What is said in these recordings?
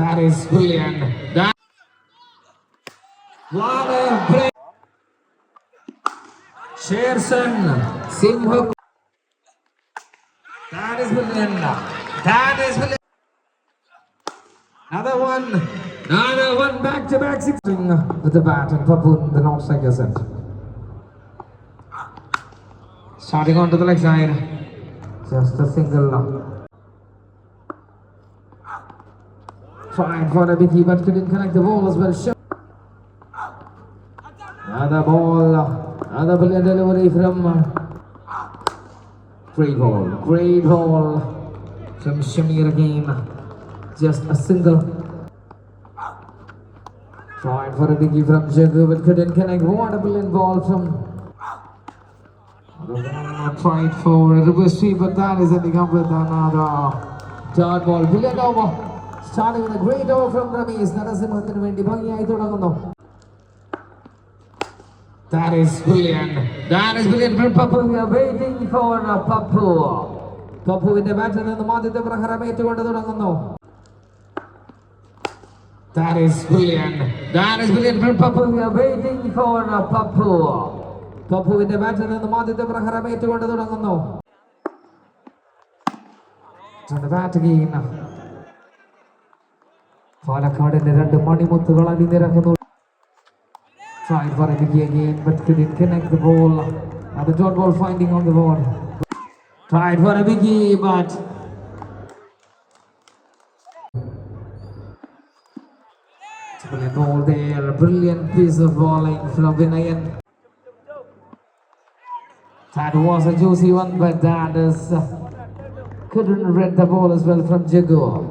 That is brilliant. That what a. Sherson, Simha. That is brilliant. That is brilliant. Another one. Another one back to back six. With the bat and Papun, the non striker set. Starting on to the leg side. Just a single. Trying for the biggie, but couldn't connect the ball as well. Sure. Another ball. Another brilliant delivery from. uh, Great ball. Great ball from Shamir again. Just a single. Trying for a biggie from Jagu, but couldn't connect. What a brilliant ball from. Tried for a reverse sweep, but that is ending up with another dot ball. Brilliant over. A great over from Ramesh. നരസിംഹത്തിന് വേണ്ടി ഭംഗിയായി തുടങ്ങുന്നു That is brilliant. That is brilliant from Papu. We are waiting for Papu. Papu. പപ്പുവിന്റെ ബാറ്റിൽ നിന്നും ആദ്യത്തെ പ്രഹരം ഏറ്റുകൊണ്ട് തുടങ്ങുന്നു That is brilliant. That is brilliant from Papu. We are waiting for Papu. Papu. പപ്പുവിന്റെ ബാറ്റിൽ നിന്നും ആദ്യത്തെ പ്രഹരം ഏറ്റുകൊണ്ട് തുടങ്ങുന്നു Turn the bat again. പാലക്കാടിന്റെ രണ്ട് മണിമുത്തുകൾ അണിനിരക്കുന്നു Tried for a biggie again, but couldn't connect the ball. Now the dot ball finding on the board. Tried for a biggie, but brilliant ball there. Brilliant piece of bowling from Vinayan. That was a juicy one, but that is uh, couldn't read the ball as well from Jagu.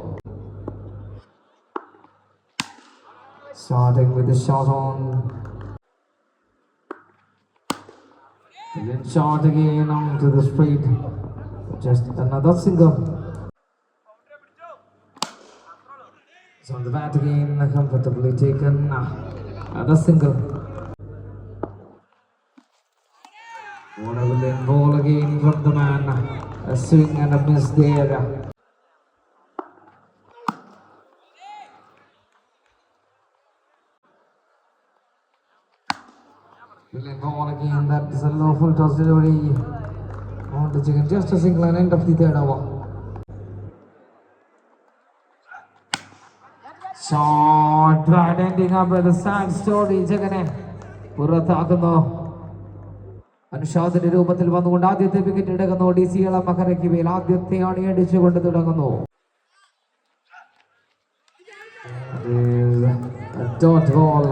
Starting with the shot on. Brilliant shot again onto the straight. Just another single. So on the bat again, comfortably taken. Another single. What a brilliant ball again from the man. A swing and a miss there. Ball again. That is a lawful toss delivery. On the chicken. Just a single and end of the third over. Shot right ending up with a sad story. ജഗനെ പുറത്താക്കുന്നു അനുഷാദിന്റെ രൂപത്തിൽ വന്നുകൊണ്ട് ആദ്യത്തെ wicket എടുക്കുന്നു D C ഇളം മകരയ്ക്ക് മേൽ ആദ്യത്തെ അണി അടിച്ചുകൊണ്ട് തുടങ്ങുന്നു dot ball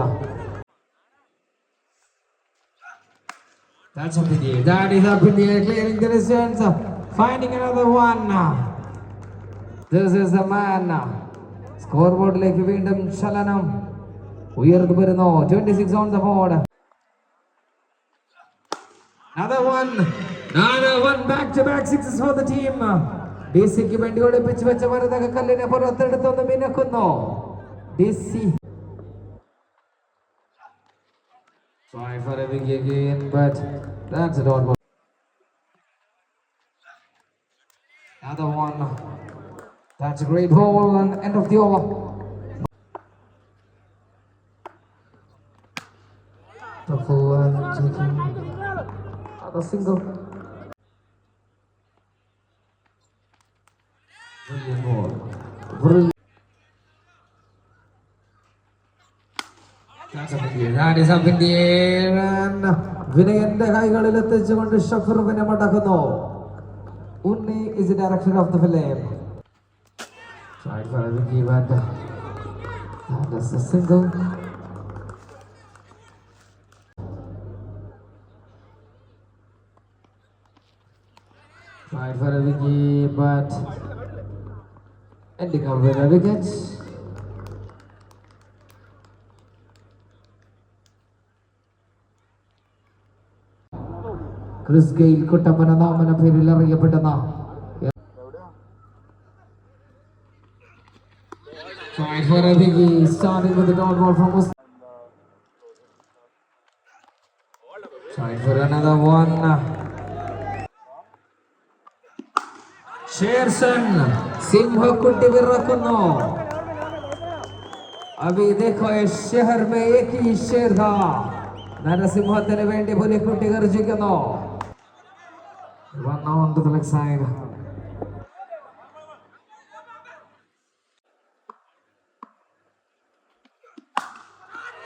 That's up in the. That is up in the air, clearing the distance. Finding another one. This is the man. Score ബോർഡിലേക്ക് വീണ്ടും ചലനം ഉയർന്നു വരുന്നു twenty six on the board Another one. Another one back to back sixes for the team. ഡിസിക്ക് വേണ്ടി ഒളിപ്പിച്ച് വെച്ച മരുതക കല്ലിനെ പുറത്തെടുത്തൊന്ന് മിനക്കുന്നു DC Try for a again, but that's a dot. Another one. That's a great ball and end of the over. Full and taking another single. And വിനയന്റെ കൈകളിൽ എത്തിച്ചുകൊണ്ട് ഷഫറുവിനെ മടക്കുന്നു Unni the director of the film. Tried for a biggie, but uh, that is a single. Tried for a biggie, but ending up with a wicket. Chris Gayle കുട്ടപ്പന പേരിൽ അറിയപ്പെടുന്ന Fight for Adigi, starting with the down ball from Mustafa. Trying for another one. ഷേർസൺ സിംഹക്കുട്ടി വിറക്കുന്നു അഭി ദേഖോ ഷെഹർ മേ ഏകി ഷേർദ നരസിംഹത്തിന് വേണ്ടി പുലിക്കുട്ടി ഗർജിക്കുന്നു One on to the leg side.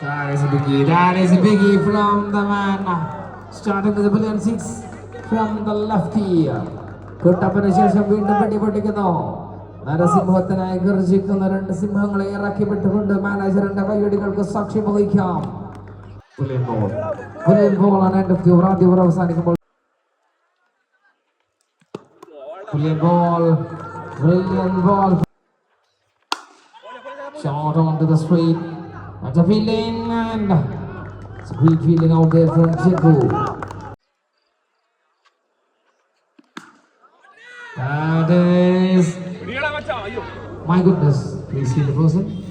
That is a biggie. That is a biggie from the man. Starting with the billion six from the lefty. കുട്ടപ്പന് ശേഷം വീണ്ടും വെടി പൊട്ടിക്കുന്നു നരസിംഹത്തിനായി ഗർജിക്കുന്ന രണ്ട് സിംഹങ്ങളെ ഇറക്കി വിട്ടുകൊണ്ട് മാനേജറിന്റെ കൈയടികൾക്ക് സാക്ഷ്യം വഹിക്കാം Brilliant Brilliant ball. Brilliant ball. Shot onto the street. That's a feeling and it's a great feeling out there from Chiku. That is my goodness. Please see the person.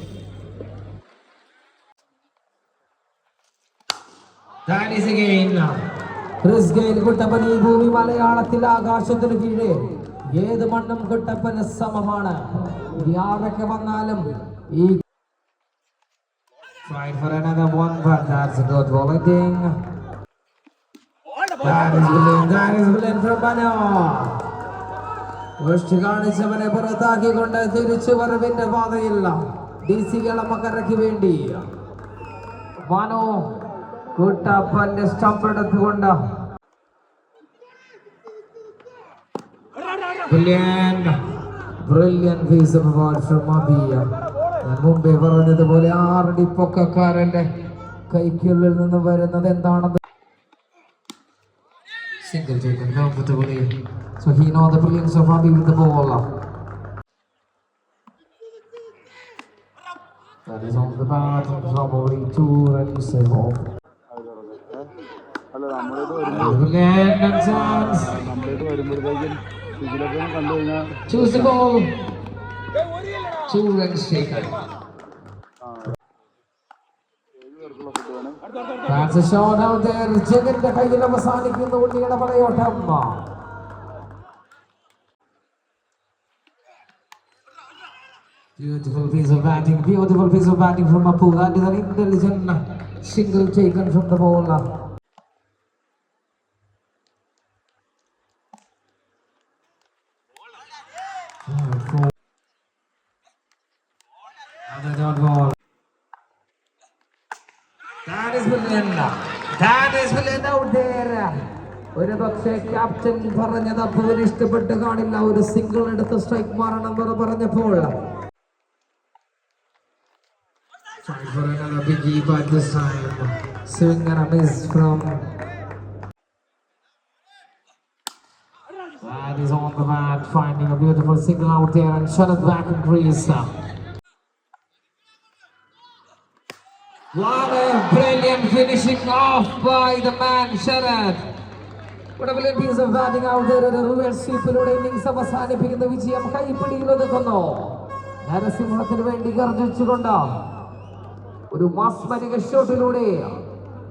That is again. Chris Gayle Kuttappan ഈ ഭൂമി മലയാളത്തിൽ ആകാശത്തിന് കീഴേ ഏത് മണ്ണും കുട്ടപ്പന് സമമാണ് ആരൊക്കെ വന്നാലും ഈ Tried for another one, but that's a good bowling. That is brilliant. That is brilliant from Bano. വൃഷ്ടി കാണിച്ചവനെ പുറത്താക്കിക്കൊണ്ട് തിരിച്ചു വരവിന്റെ പാതയില്ല ഡി സി കളമക്കരയ്ക്ക് വേണ്ടി മനോ കുട്ടപ്പന്റെ സ്റ്റംപ് എടുത്തുകൊണ്ട് Brilliant, brilliant piece of award from Abiya. ഞാൻ മുമ്പേ പറഞ്ഞതുപോലെ ആറടി പൊക്കക്കാരന്റെ കൈക്കുള്ളിൽ നിന്ന് വരുന്നത് എന്താണെന്ന് Single taken comfortably. So he know the brilliance of Abi with the ball. That is on the bat. Probably two runs വരുമ്പോൾ Brilliant chance. Choose the ball. Two runs taken. That's a shot out there. ജഗന്റെ കയ്യിൽ അവസാനിക്കുന്ന ഉണ്ണിയുടെ പടയോട്ടം Beautiful piece of batting, beautiful piece of batting from Apu. That is an intelligent single taken from the bowler. ഒരു പക്ഷേ captain പറഞ്ഞത് അപ്പോൾ ഇഷ്ടപ്പെട്ട് കാണില്ല ഒരു സിംഗിൾ എടുത്ത് സ്ട്രൈക്ക് മാറണം എന്ന് പറഞ്ഞപ്പോൾ a miss from. That is on the mat, finding a beautiful single out there and it back in crease. What a brilliant finishing off by the man Sharad. What a brilliant piece of batting out there. at ഒരു reverse സ്വീപ്പിലൂടെ innings അവസാനിപ്പിക്കുന്ന വിജയം കൈപ്പിടിയിൽ ഒതുക്കുന്നു നരസിംഹത്തിന് വേണ്ടി ഗർജിച്ചുകൊണ്ട് ഒരു മാസ്മരിക ഷോട്ടിലൂടെ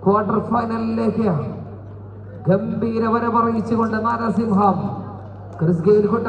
quarter ഫൈനലിലേക്ക് ഗംഭീര വരവറിയിച്ചുകൊണ്ട് Narasimham Chris Gayle കൊണ്ട